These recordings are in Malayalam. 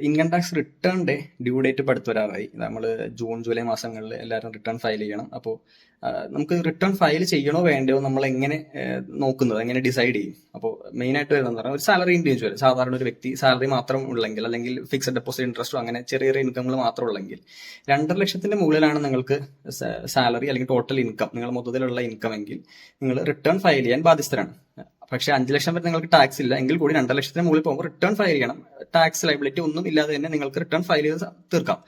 ഇൻകം ടാക്സ് റിട്ടേണിന്റെ ഡ്യൂ ഡേറ്റ് അടുത്ത് വരാറായി നമ്മൾ ജൂൺ ജൂലൈ മാസങ്ങളിൽ എല്ലാവരും റിട്ടേൺ ഫയൽ ചെയ്യണം. അപ്പോൾ നമുക്ക് റിട്ടേൺ ഫയൽ ചെയ്യണോ വേണ്ടയോ നമ്മൾ എങ്ങനെ നോക്കുന്നത് എങ്ങനെ ഡിസൈഡ് ചെയ്യും? അപ്പോൾ മെയിൻ ആയിട്ട് വരുന്നത് പറഞ്ഞാൽ ഒരു സാലറി ഇൻഡിവിജ്വൽ സാധാരണ ഒരു വ്യക്തി സാലറി മാത്രം ഉള്ളെങ്കിൽ അല്ലെങ്കിൽ ഫിക്സഡ് ഡെപ്പോസിറ്റ് ഇൻട്രസ്റ്റോ അങ്ങനെ ചെറിയ ചെറിയ ഇൻകമുകൾ മാത്രം ഉള്ളെങ്കിൽ രണ്ടര ലക്ഷത്തിന്റെ മുകളിലാണ് നിങ്ങൾക്ക് സാലറി അല്ലെങ്കിൽ ടോട്ടൽ ഇൻകം നിങ്ങൾ മൊത്തത്തിലുള്ള ഇൻകം എങ്കിൽ നിങ്ങൾ റിട്ടേൺ ഫയൽ ചെയ്യാൻ ബാധ്യസ്ഥരാണ്. പക്ഷേ അഞ്ച് ലക്ഷം വരെ നിങ്ങൾക്ക് ടാക്സ് ഇല്ല. എങ്കിൽ കൂടി രണ്ടര ലക്ഷത്തിന് മുകളിൽ പോകുമ്പോൾ റിട്ടേൺ ഫയൽ ചെയ്യണം. ടാക്സ് ലൈബിലിറ്റി ഒന്നും ഇല്ലാതെ തന്നെ നിങ്ങൾക്ക് റിട്ടേൺ ഫയൽ ചെയ്ത് തീർക്കാം.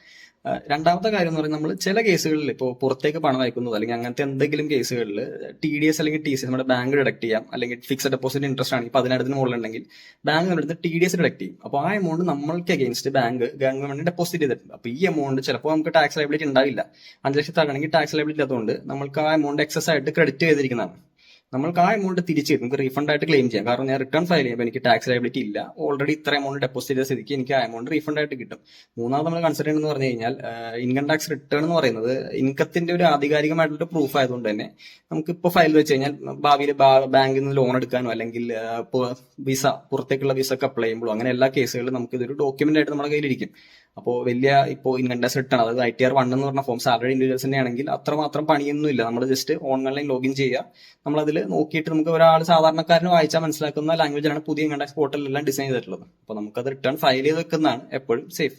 രണ്ടാമത്തെ കാര്യം എന്ന് പറയുന്നത് നമ്മൾ ചില കേസുകളിൽ ഇപ്പോൾ പുറത്തേക്ക് പണം അയക്കുന്നത് അല്ലെങ്കിൽ അങ്ങനത്തെ എന്തെങ്കിലും കേസുകളിൽ ടി ഡി എസ് അല്ലെങ്കിൽ ടി സി നമ്മുടെ ബാങ്ക് ഡിഡക്ട് ചെയ്യാം അല്ലെങ്കിൽ ഫിക്സഡ് ഡെപ്പോസിറ്റ് ഇൻട്രസ്റ്റ് ആണെങ്കിൽ പതിനായിരത്തിന് മുകളിലുണ്ടെങ്കിൽ ബാങ്ക് നമ്മുടെ ടി ഡി എസ് ഡിഡക്ട് ചെയ്യും. അപ്പോൾ ആ എമൗണ്ട് നമ്മൾക്ക് അഗേൻസ്റ്റ് ബാങ്ക് ഗവൺമെന്റ് ഡെപ്പോസിറ്റ് ചെയ്തിട്ടുണ്ട്. അപ്പോൾ ഈ എമൗണ്ട് ചിലപ്പോൾ നമുക്ക് ടാക്സ് ലൈബിലിറ്റി ഉണ്ടാവില്ല. അഞ്ച് ലക്ഷത്താണെങ്കിൽ ടാക്സ് ലൈബിലിറ്റി അതുകൊണ്ട് നമ്മൾക്ക് ആ എമൗണ്ട് എക്സസ് ആയിട്ട് ക്രെഡിറ്റ് ചെയ്തിരിക്കുന്നതാണ്. നമ്മൾക്ക് ആ എമൗണ്ട് തിരിച്ച് നമുക്ക് റീഫണ്ട് ആയിട്ട് ക്ലെയിം ചെയ്യാം. കാരണം ഞാൻ റിട്ടേൺ ഫയൽ ചെയ്യുമ്പോൾ എനിക്ക് ടാക്സ് ലൈബിലിറ്റി ഇല്ല. ഓൾറെഡി ഇത്ര എമൗണ്ട് ഡെപ്പോസിറ്റ് ചെയ്ത സ്ഥിതിക്ക് എനിക്ക് ആ എമൗണ്ട് റീഫണ്ട് ആയിട്ട് കിട്ടും. മൂന്നാമത് നമ്മൾ കൺസിഡർ ചെയ്യുന്നത് പറഞ്ഞു കഴിഞ്ഞാൽ ഇൻകം ടാക്സ് റിട്ടേൺ എന്ന് പറയുന്നത് ഇൻകത്തിന്റെ ഒരു ആധികാരികമായിട്ടുള്ള പ്രൂഫ് ആയതുകൊണ്ട് തന്നെ നമുക്ക് ഇപ്പോൾ ഫയൽ വെച്ച് കഴിഞ്ഞാൽ ഭാവിയിൽ ബാങ്കിൽ നിന്ന് ലോൺ എടുക്കാനോ അല്ലെങ്കിൽ വിസ പുറത്തേക്കുള്ള വിസ ഒക്കെ അപ്ലൈ ചെയ്യുമ്പോഴോ അങ്ങനെ എല്ലാ കേസുകളിലും നമുക്ക് ഇതൊരു ഡോക്യുമെന്റ് ആയിട്ട് നമ്മുടെ കയ്യിലിരിക്കും. അപ്പോൾ വലിയ ഇപ്പോൾ ഇൻകം റിട്ടേൺ അതായത് ഐ ടി ആർ വൺ എന്ന് പറഞ്ഞ ഫോം സാലറി ഇൻഡിവിജ്വൽസിന്റെ ആണെങ്കിൽ അത്രമാത്രം പണിയൊന്നും ഇല്ല നമ്മൾ ജസ്റ്റ് ഓൺലൈൻ ലോഗിൻ ചെയ്യുക. നമ്മൾ അതിൽ നോക്കിയിട്ട് നമുക്ക് ഒരാൾ സാധാരണക്കാരന് വായിച്ചാൽ മനസ്സിലാക്കുന്ന ലാംഗ്വേജിലാണ് പുതിയ ഇൻകം ടാക്സ് പോർട്ടലെല്ലാം ഡിസൈൻ ചെയ്തിട്ടുള്ളത്. അപ്പോൾ നമുക്കത് റിട്ടേൺ ഫയൽ ചെയ്ത് വെക്കുന്നതാണ് എപ്പോഴും സേഫ്